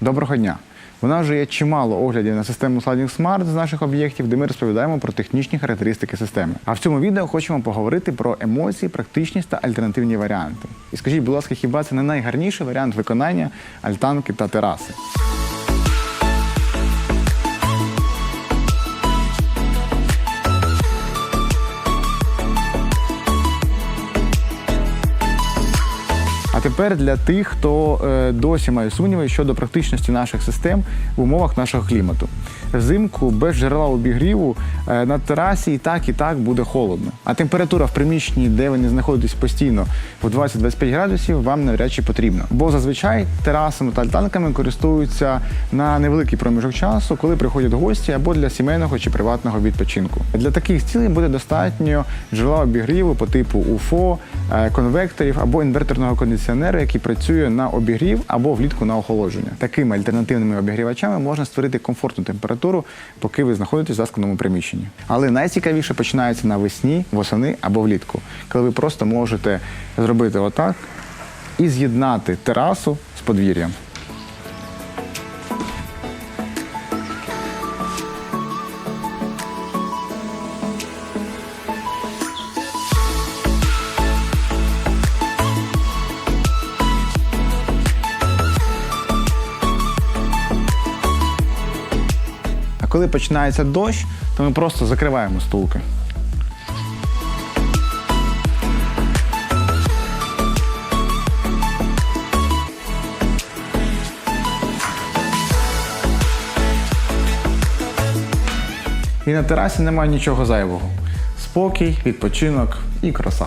Доброго дня! У нас вже є чимало оглядів на систему Sliding Smart з наших об'єктів, де ми розповідаємо про технічні характеристики системи. А в цьому відео хочемо поговорити про емоції, практичність та альтернативні варіанти. І скажіть, будь ласка, хіба це не найгарніший варіант виконання альтанки та тераси? Тепер для тих, хто е, досі має сумніви щодо практичності наших систем в умовах нашого клімату. Взимку без джерела обігріву е, на терасі і так, і так буде холодно. А температура в приміщенні, де ви не знаходитесь постійно, в 20-25 градусів, вам навряд чи потрібно. Бо зазвичай терасами та альтанками користуються на невеликий проміжок часу, коли приходять гості або для сімейного чи приватного відпочинку. Для таких цілей буде достатньо джерела обігріву по типу УФО, конвекторів або інверторного кондиціонера, який працює на обігрів або влітку на охолодження. Такими альтернативними обігрівачами можна створити комфортну температуру, поки ви знаходитесь в заскленому приміщенні. Але найцікавіше починається навесні, восени або влітку, коли ви просто можете зробити отак і з'єднати терасу з подвір'ям. Коли починається дощ, то ми просто закриваємо стулки. І на терасі немає нічого зайвого. Спокій, відпочинок і краса.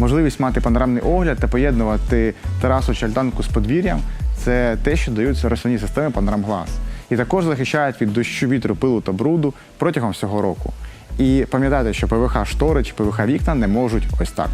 Можливість мати панорамний огляд та поєднувати терасу чи альтанку з подвір'ям це те, що дають рослинні системи Панорам Glass. І також захищають від дощу, вітру, пилу та бруду протягом всього року. І пам'ятайте, що ПВХ штори чи ПВХ вікна не можуть ось так.